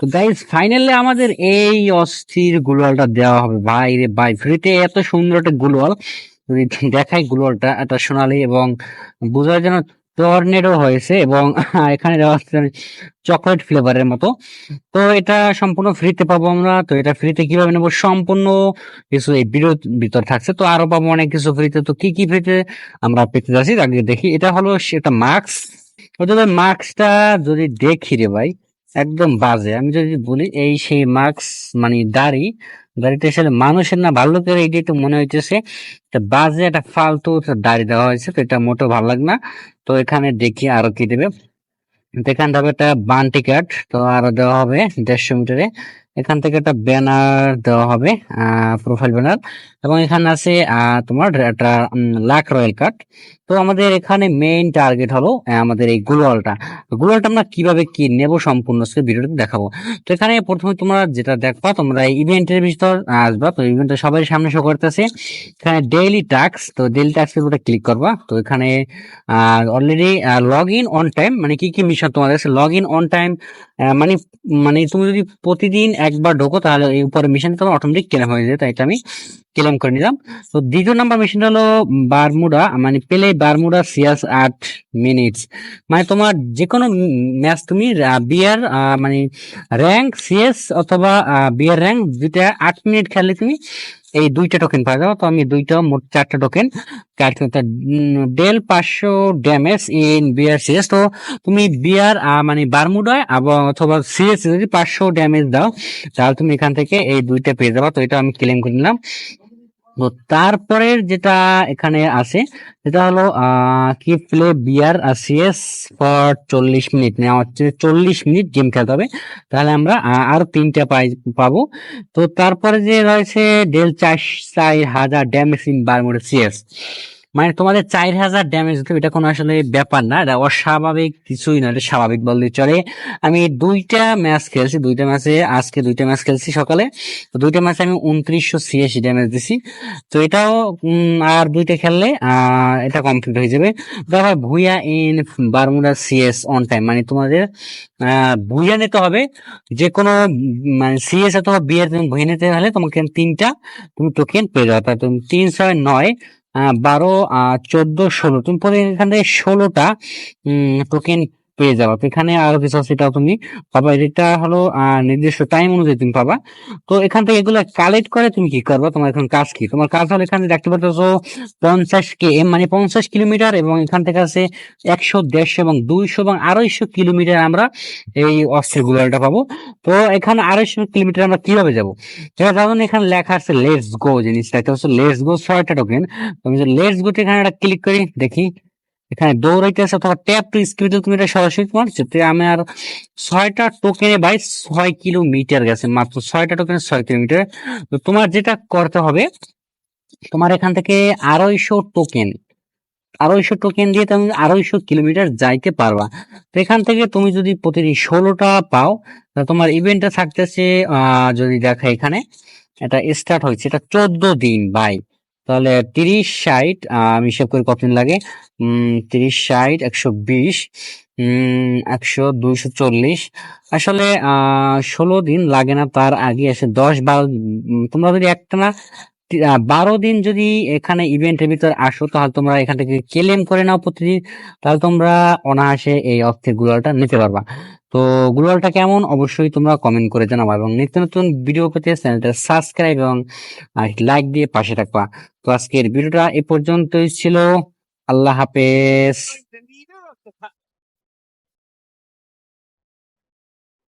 তো guys finally আমাদের এই অস্থির গুলোয়ালটা দেওয়া হবে। ভাই রে ভাই ফ্রিতে এত সুন্দর একটা গুলোয়াল দেখাই গুলোয়ালটা এটা সোনালি এবং বোঝার জন্য টর্নেডো হয়েছে এবং এখানে দেওয়া চকলেট ফ্লেভারের মতো। তো এটা সম্পূর্ণ ফ্রিতে পাবো আমরা। তো এটা ফ্রিতে কীভাবে নেব? সম্পূর্ণ কিছু এই ভিডিওর ভিতর থাকছে। তো আরও পাবো অনেক কিছু ফ্রিতে তো কি কি ফ্রিতে আমরা পেতে যাচ্ছি? আগে দেখি। এটা হলো, সেটা মাস্ক ওদের মাস্কটা যদি দেখি রে ভাই একদম বাজে। আমি যদি বলি, এই সেই মাস্ক মানে দাড়ি দাড়িতে আসলে মানুষের না, ভালো করে এইটা একটু মনে হইতেছে বাজে একটা ফালতু দাড়ি দেওয়া হয়েছে, তো এটা মোটেও ভালো লাগে না। তো এখানে দেখি আরও কি দেবে। এখানে থেকে একটা বান্টি টিকাট তো আরও দেওয়া হবে দেড়শো মিটারে। এখান থেকে একটা ব্যানার দেওয়া হবে প্রোফাইল ব্যানার এবং এখানে আছে তোমার একটা লাক রয়্যাল কার্ড তো আমাদের এখানে মেইন টার্গেট হলো আমাদের এই গ্লোয়ালটা গ্লোয়ালটা আমরা কীভাবে কি নেব সম্পূর্ণ সে ভিডিওতে দেখাবো। তো এখানে প্রথমে তোমরা যেটা দেখবা, তোমরা ইভেন্টের ভিতর আসবা। তো ইভেন্টটা সবাই সামনে শো করতেছে। এখানে ডেইলি টাস্ক তো ডেইলি টাস্ক এর উপরে ক্লিক করবা। তো এখানে already log in on time মানে কি কি মিশন তোমাদের লগ ইন অন টাইম মানে মানে তুমি যদি প্রতিদিন একবার ঢোকো, তাহলে এই উপরে মিশন তোমার অটোমেটিক ক্লেম হয়ে যায়। তাই আমি ক্লেম করে নিলাম। তো দ্বিতীয় নাম্বার মেশিনটা হলো বারমুডা মানে পেলে বারমুডা সিয়াস আট মিনিটস মানে তোমার যে কোনো ম্যাচ তুমি বিয়ার মানে র্যাঙ্ক সিএস অথবা বিয়ার র্যাঙ্ক দুইটা আট মিনিট খেললে তুমি এই দুইটা টোকেন পাওয়া যাবে। তো আমি দুইটা, মোট চারটা টোকেন ডেল পাঁচশো ড্যামেজ ইন বিয়ার সিএস তো, তুমি বিয়ার মানে বারমুডায় অথবা সিএস যদি পাঁচশো ড্যামেজ দাও, তাহলে তুমি এখান থেকে এই দুইটা পেয়ে যাবা। তো, এটা আমি ক্লেম করে নিলাম তো তারপরের যেটা এখানে আছে, সেটা হলো কি প্লে বিয়ার সিএস ফর চল্লিশ মিনিট। নেওয়া হচ্ছে চল্লিশ মিনিট গেম খেলতে হবে। তাহলে আমরা আর আরও তিনটা পাই, পাবো। তো তারপরে যে রয়েছে ডেল চার চার হাজার ড্যামেজ বারমোডে সিএস। মানে তোমাদের চার হাজার ড্যামেজ তো এটা কোনো আসলে ব্যাপার না, এটা অস্বাভাবিক কিছুই না, এটা স্বাভাবিক বললে চলে। আমি দুইটা ম্যাচ খেলছি, দুইটা ম্যাচে আজকে দুইটা ম্যাচ খেলছি সকালে। তো দুইটা ম্যাচে আমি উনত্রিশশো ছিয়াশি ড্যামেজ দিছি। তো এটাও আর দুইটা খেললে এটা কমপ্লিট হয়ে যাবে। দেখো Bhuiyan in Bermuda CS on time মানে তোমাদের ভুইয়া নিতে হবে। যে কোনো মানে সিএস অথবা বিয়ের তুমি ভুইয়া নিতে হলে তোমাকে তিনটা, তুমি টোকেন পেয়ে যাবে। তুমি তিন ছয় নয় বারো চোদ্দ ষোলো। তুমি পরে এখান থেকে ষোলোটা টোকেন পেয়ে যাবে। তো এখানে আরও কিছু আছে সেটাও তুমি পাবা। এটা হলো নির্দিষ্ট টাইম অনুযায়ী তুমি পাবা। তো এখান থেকে এগুলো কালেক্ট করে তুমি কি করবা? তোমার এখন কাজ কি? তোমার কাজ হলো এখানে দেখতে পাচ্ছ পঞ্চাশ কে, এম মানে পঞ্চাশ কিলোমিটার এবং এখান থেকে আছে একশো, দেড়শো এবং দুইশো এবং আড়াইশো কিলোমিটার আমরা এই অস্ত্রের গুলোটা পাবো। তো এখানে আড়াইশো কিলোমিটার আমরা কীভাবে যাব? যেমন এখানে লেখা আছে লেটস গো জিনিসটা। লেটস গো ছয়টা টোকেন আমি লেটস গো এখানে একটা ক্লিক করি, দেখি। এখানে দৌড়াইতে আছে অথবা ট্যাপ টু স্ক্রিনে তুমি এটা সরাসরি তোমার যেতে আমার ছয়টা টোকেনে বাই ছয় কিলোমিটার গেছে, মাত্র ছয়টা টোকেনে ছয় কিলোমিটার তো তোমার যেটা করতে হবে, তোমার এখান থেকে আড়াইশো টোকেন আড়াইশো টোকেন দিয়ে তুমি আড়াইশো কিলোমিটার যাইতে পারবা। তো এখান থেকে তুমি যদি প্রতিদিন ষোলোটা পাও, তা তোমার ইভেন্টটা থাকতেছে যদি দেখা এখানে, এটা স্টার্ট হয়েছে, এটা চোদ্দ দিন বাই তাহলে তিরিশ ষাট আমি হিসাব করি কতদিন লাগে? তিরিশ ষাট, একশো বিশ একশো দুইশো চল্লিশ। আসলে ষোলো দিন লাগে না তার আগে আসে দশ বারো তোমরা যদি একটা না বারো দিন যদি এখানে ইভেন্টের ভিতর আসো, তাহলে তোমরা এখান থেকে ক্লেম করে নাও প্রতিদিন, তাহলে তোমরা অনায়াসে এই অর্থের গুলালটা নিতে পারবা। তো গুলালটা কেমন? অবশ্যই তোমরা কমেন্ট করে জানাবা এবং নিত্য নতুন ভিডিও পেতে চ্যানেলটা সাবস্ক্রাইব এবং লাইক দিয়ে পাশে রাখবা তো আজকের ভিডিওটা এ পর্যন্তই ছিল। আল্লাহ হাফেজ।